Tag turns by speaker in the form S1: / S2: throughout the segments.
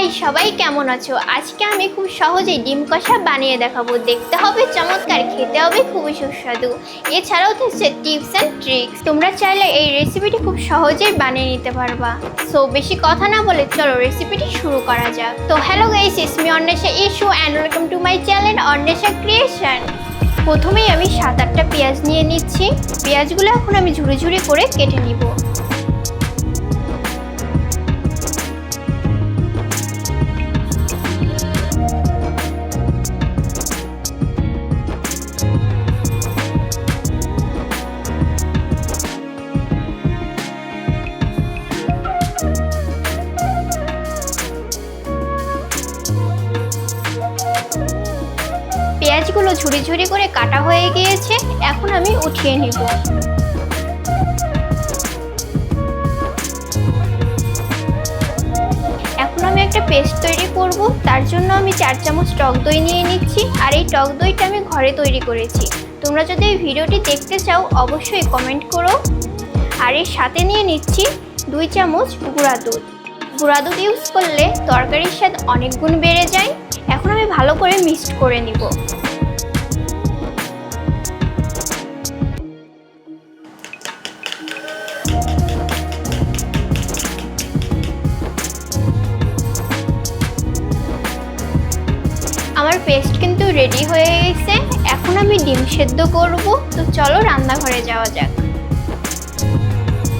S1: High, সবাই কেমন আছো? আজকে আমি খুব সহজেই ডিম কষা বানিয়ে দেখাবো। দেখতে হবে, চমৎকার, খেতে হবে, খুবই সুস্বাদু। এছাড়াও থাকছে টিপস অ্যান্ড ট্রিক্স। তোমরা চাইলে এই রেসিপিটি খুব সহজেই বানিয়ে নিতে পারবা। সো, বেশি কথা না বলে চলো রেসিপিটি শুরু করা যাক। তো hello guys is me Anwesha issue and welcome to my channel Anwesha creation প্রথমেই আমি সাত আটটা পেঁয়াজ নিয়ে নিচ্ছি। পেঁয়াজগুলো এখন আমি ঝুড়ি ঝুড়ি করে কেটে নিব। ঝুড়ি ঝুড়ি করে কাটা হয়ে গিয়েছে, এখন আমি উঠিয়ে নিব। এখন আমি একটা পেস্ট তৈরি করব, তার জন্য আমি চার চামচ টক দই নিয়ে নিচ্ছি, আর এই টক দইটা আমি ঘরে তৈরি করেছি। তোমরা যদি এই ভিডিওটি দেখতে চাও, অবশ্যই কমেন্ট করো। আর এর সাথে নিয়ে নিচ্ছি দুই চামচ গুঁড়া দুধ। গুঁড়া দুধ ইউজ করলে তরকারির স্বাদ অনেক গুণ বেড়ে যায়। এখন আমি ভালো করে মিক্সড করে নিব। আমার পেস্ট কিন্তু রেডি হয়ে গেছে। এখন আমি ডিম সেদ্ধ করব। তো চলো রান্নাঘরে যাওয়া যাক।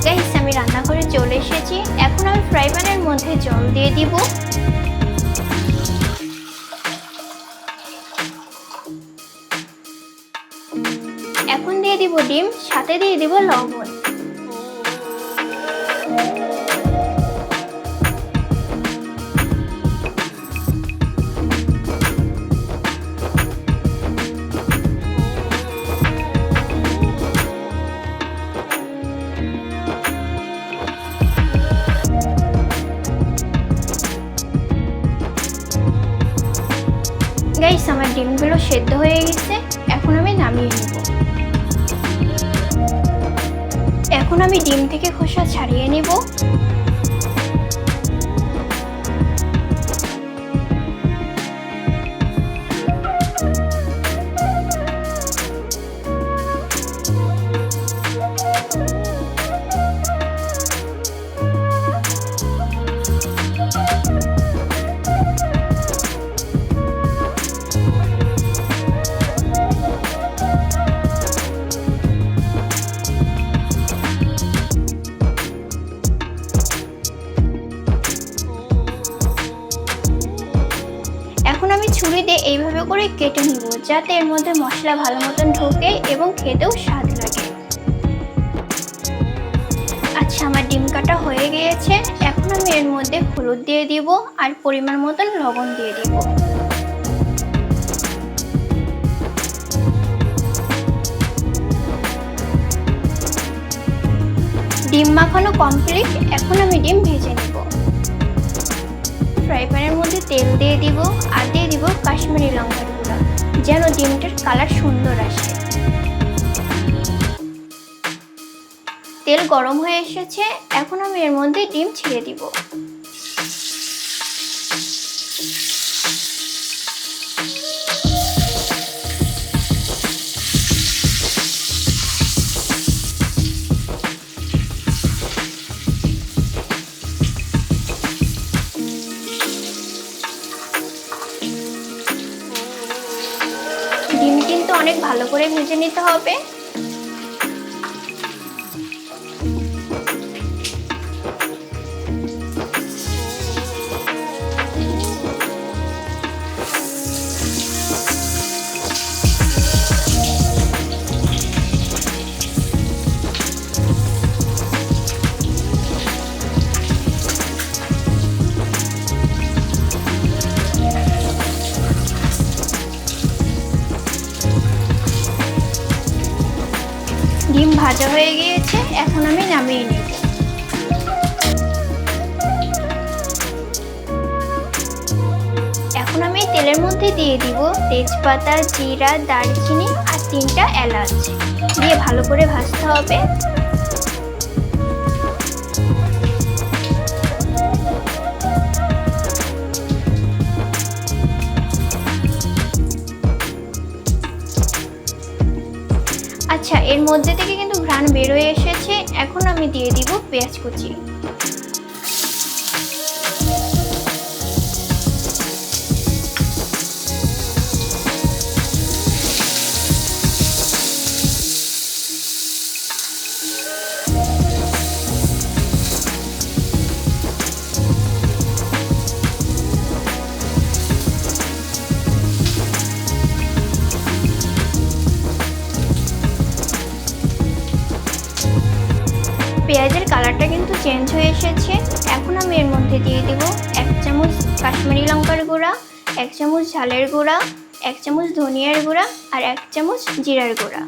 S1: গাইস আমি রান্নাঘরে চলে এসেছি। এখন আমি ফ্রাই প্যানের মধ্যে জল দিয়ে দিব। এখন দিয়ে দিব ডিম, সাথে দিয়ে দিব লবণ। সেদ্ধ হয়ে গেছে এখন আমি নামিয়ে নেব। এখন আমি ডিম থেকে খোসা ছাড়িয়ে নেব। ছুরি দিয়ে এইভাবে করে কেটে নিব, যাতে এর মধ্যে মশলা ভালো মতন ঢোকে এবং খেতেও স্বাদ লাগে। আচ্ছা আমার ডিম কাটা হয়ে গিয়েছে। এখন আমি এর মধ্যে হলুদ দিয়ে দিব আর পরিমাণ মতন লবণ দিয়ে দিব। ডিম মাখানো কমপ্লিট এখন আমি ডিম ভেজে ফ্রাই প্যানের মধ্যে তেল দিয়ে দিব আর দিয়ে দিব কাশ্মীরি লঙ্কার গুঁড়া, যেন ডিমটার কালার সুন্দর আসে। তেল গরম হয়ে এসেছে, এখন আমি এর মধ্যে ডিম ছেড়ে দিব। করে ভেজে নিতে হবে। ভাজা হয়ে গিয়েছে, এখন আমি নামিয়ে নেব। এখন আমি তেলের মধ্যে দিয়ে দিব তেজপাতা, জিরা, দারচিনি আর তিনটা এলাচ। দিয়ে ভালো করে ভাজতে হবে। আচ্ছা এর মধ্যে থেকে কিন্তু ঘ্রাণ বেরোয় এসেছে। এখন আমি দিয়ে দিব পেঁয়াজ কুচি। পেঁয়াজের কালারটা কিন্তু চেঞ্জ হয়ে এসেছে। এখন আমি এর মধ্যে দিয়ে দেবো এক চামচ কাশ্মীরি লঙ্কার গুঁড়া, এক চামচ ঝালের গুঁড়া, এক চামচ ধনিয়ার গুঁড়া আর এক চামচ জিরার গুঁড়া।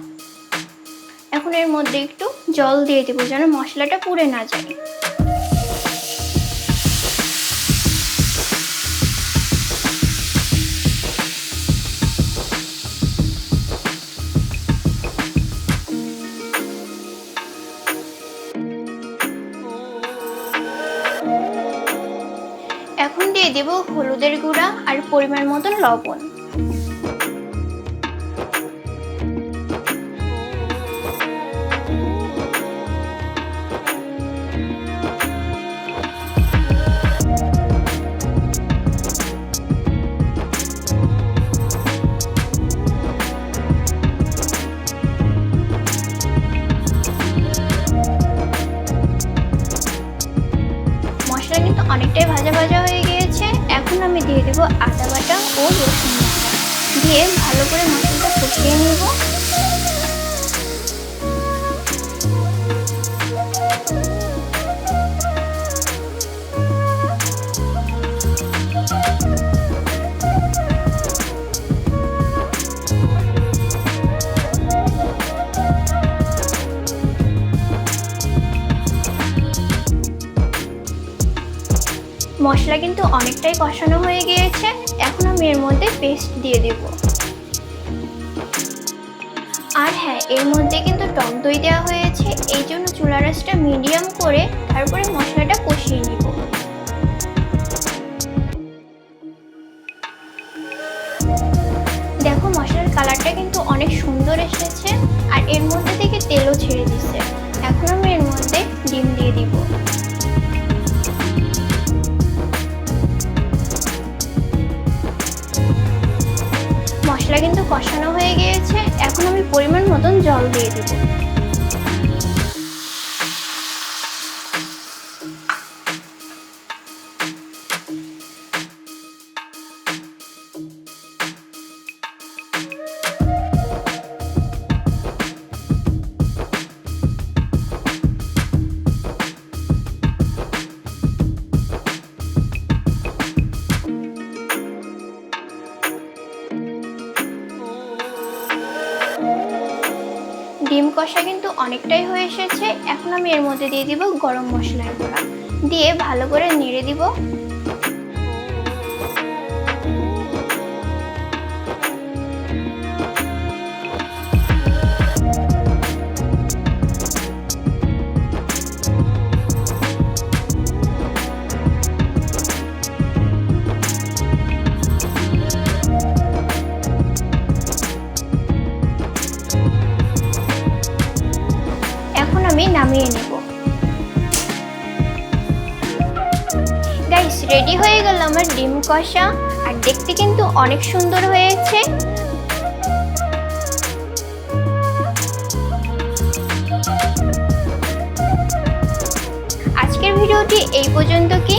S1: এখন এর মধ্যে একটু জল দিয়ে দেবো যেন মশলাটা পুড়ে না যায়। হলুদের গুঁড়া আর পরিমাণ মতন লবণ। আদা বাটা ও রসুন বাটা দিয়ে ভালো করে মশলাটা কষিয়ে নেব। মশলা কিন্তু অনেকটাই কষানো হয়ে গিয়েছে। এখন আমি এর মধ্যে পেস্ট দিয়ে দেব। আর হ্যাঁ এর মধ্যে কিন্তু টক দই দেওয়া হয়েছে। এই জন্য চুলা রাসটা মিডিয়াম করে তারপরে মশলাটা কষিয়ে নিব। দেখো, মশলার কালারটা কিন্তু অনেক সুন্দর এসেছে। আর এর মধ্যে থেকে তেলও ছেড়ে দিচ্ছে এখন আমি এর মধ্যে মশলা কিন্তু কষানো হয়ে গিয়েছে। এখন আমি পরিমাণ মতন জল দিয়ে দিব। ডিম কষা কিন্তু অনেকটাই হয়ে এসেছে। এখন আমি এর মধ্যে দিয়ে দিব গরম মশলার গুঁড়া। দিয়ে ভালো করে নেড়ে দিব। গাইস রেডি হয়ে গেল আমার ডিম কষা। আর দেখতে কিন্তু অনেক সুন্দর হয়েছে। আজকের ভিডিওটি এই পর্যন্ত কি?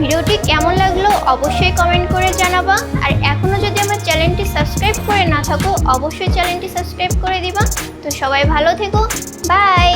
S1: ভিডিওটি কেমন লাগল অবশ্যই কমেন্ট করে জানাবা। আর এখনও যদি আমার চ্যানেলটি সাবস্ক্রাইব করে না থাকো, অবশ্যই চ্যানেলটি সাবস্ক্রাইব করে দিবা। তো সবাই ভালো থেকো। বাই